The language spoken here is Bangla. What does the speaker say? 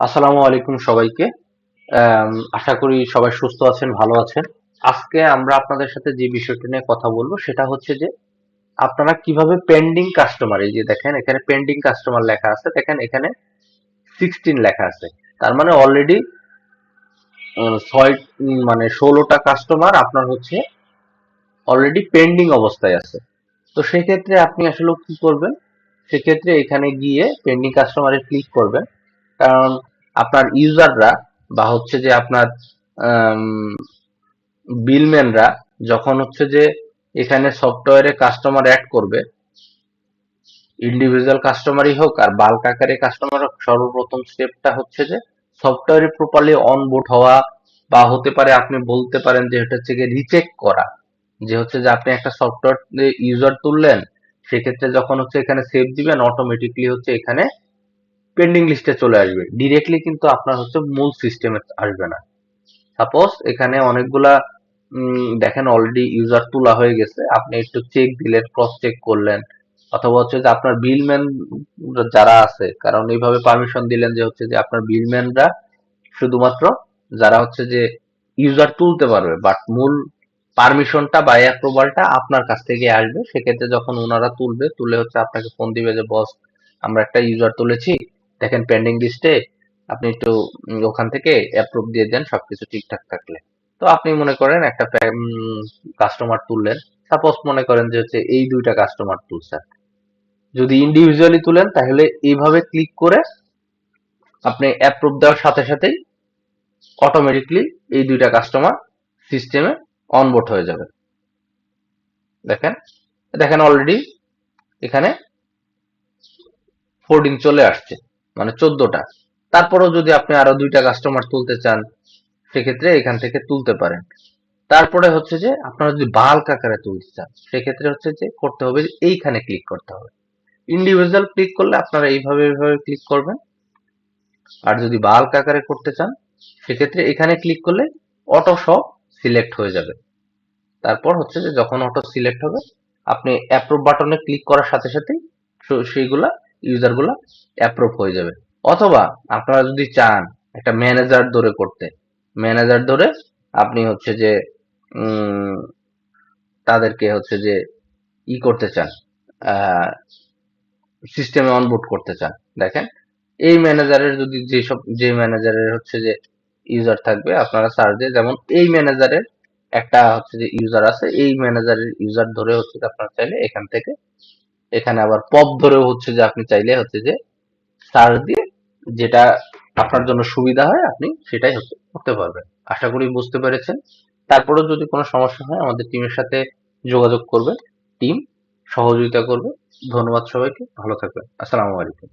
আসসালামু আলাইকুম সবাইকে। আশা করি সবাই সুস্থ আছেন, ভালো আছেন। আজকে আমরা আপনাদের সাথে যে বিষয়টি নিয়ে কথা বলব সেটা হচ্ছে যে, আপনারা কীভাবে পেন্ডিং কাস্টমার এই যে দেখেন, এখানে পেন্ডিং কাস্টমার লেখা আছে, দেখেন এখানে সিক্সটিন লেখা আছে। তার মানে অলরেডি ছয় মানে ষোলোটা কাস্টমার আপনার হচ্ছে অলরেডি পেন্ডিং অবস্থায় আছে। তো সেক্ষেত্রে আপনি আসলে কি করবেন? সেক্ষেত্রে এখানে গিয়ে পেন্ডিং কাস্টমারে ক্লিক করবেন। কারণ আপনার ইউজাররা বা হচ্ছে যে আপনার বিলম্যানরা যখন হচ্ছে যে এখানে সফটওয়্যারে কাস্টমার অ্যাড করবে, ইন্ডিভিজুয়াল কাস্টমারই হোক আর বাল্ক আকারে কাস্টমার হোক, সর্বপ্রথম স্টেপটা হচ্ছে যে সফটওয়্যারে প্রপারলি অনবোর্ড হওয়া বা হতে পারে আপনি বলতে পারেন যে এটা হচ্ছে রিচেক করা। যে হচ্ছে যে আপনি একটা সফটওয়্যার ইউজার তুললেন, সেক্ষেত্রে যখন হচ্ছে এখানে সেভ দিবেন অটোমেটিকলি হচ্ছে এখানে পেন্ডিং লিস্টে চলে আসবে। ডিরেক্টলি কিন্তু আপনার হচ্ছে মূল সিস্টেমে আসবে না। সাপোজ এখানে অনেকগুলা দেখেন অলরেডি ইউজার তোলা হয়ে গেছে। আপনি একটু চেক দিলেন ক্রস চেক করলেন। অথবা হচ্ছে যে আপনার বিলম্যান যারা আছে, কারণ এইভাবে পারমিশন দিলেন যে হচ্ছে যে আপনার বিলম্যানরা শুধুমাত্র যারা হচ্ছে যে ইউজার তুলতে পারবে বাট মূল পারমিশনটা বা অ্যাপ্রুভালটা আপনার কাছ থেকে আসবে। সেক্ষেত্রে যখন ওনারা তুলবে, তুলে হচ্ছে আপনাকে ফোন দিবে যে বস আমরা একটা ইউজার তুলেছি। দেখেন পেন্ডিং লিস্টে আপনি একটু ওখান থেকে অ্যাপ্রুভ দিয়ে দেন, সবকিছু ঠিকঠাক থাকলে। তো আপনি মনে করেন একটা কাস্টমার তুললেন। সাপোজ মনে করেন যে হচ্ছে এই দুইটা কাস্টমার তুলছেন যদি ইন্ডিভিজুয়ালি তুলেন, তাহলে এইভাবে ক্লিক করে আপনি অ্যাপ্রুভ দেওয়ার সাথে সাথেই অটোমেটিকলি এই দুইটা কাস্টমার সিস্টেমে অনবোর্ড হয়ে যাবে। দেখেন? দেখেন অলরেডি এখানে ফোর্ডিং চলে আসছে। মানে চোদ্দটা। তারপরেও যদি আপনি আরও দুইটা কাস্টমার তুলতে চান, সেক্ষেত্রে এখান থেকে তুলতে পারেন। তারপরে হচ্ছে যে আপনারা যদি বাল্ক আকারে তুলতে চান, সেক্ষেত্রে হচ্ছে যে করতে হবে এইখানে ক্লিক করতে হবে। ইন্ডিভিজুয়াল ক্লিক করলে আপনারা এইভাবে এইভাবে ক্লিক করবেন। আর যদি বাল্ক আকারে করতে চান, সেক্ষেত্রে এখানে ক্লিক করলে অটো সব সিলেক্ট হয়ে যাবে। তারপর হচ্ছে যে যখন অটো সিলেক্ট হবে, আপনি অ্যাপ্রুভ বাটনে ক্লিক করার সাথে সাথেই সেইগুলা ইউজারগুলা অ্যাপ্রুভ হয়ে যাবে। অথবা আপনারা যদি চান একটা ম্যানেজার ধরে করতে ম্যানেজার ধরে আপনি হচ্ছে যে তাদেরকে হচ্ছে যে ই করতে চান সিস্টেমে অনবোর্ড করতে চান, দেখেন। এই ম্যানেজারের যদি যেসব, যে ম্যানেজারের হচ্ছে যে ইউজার থাকবে, আপনারা সার্চ দিয়ে যেমন এই ম্যানেজারের একটা হচ্ছে যে ইউজার আছে, এই ম্যানেজারের ইউজার ধরে হচ্ছে আপনারা চাইলে এখান থেকে এখানে আবার পপ ধরেও হচ্ছে যে আপনি চাইলে হচ্ছে যে সার্চ দিয়ে যেটা আপনার জন্য সুবিধা হয় আপনি সেটাই হচ্ছে করতে পারবেন। আশা করি বুঝতে পেরেছেন। তারপরেও যদি কোনো সমস্যা হয় আমাদের টিমের সাথে যোগাযোগ করবে টিম সহযোগিতা করবে ধন্যবাদ সবাইকে। ভালো থাকবেন। আসসালামু আলাইকুম।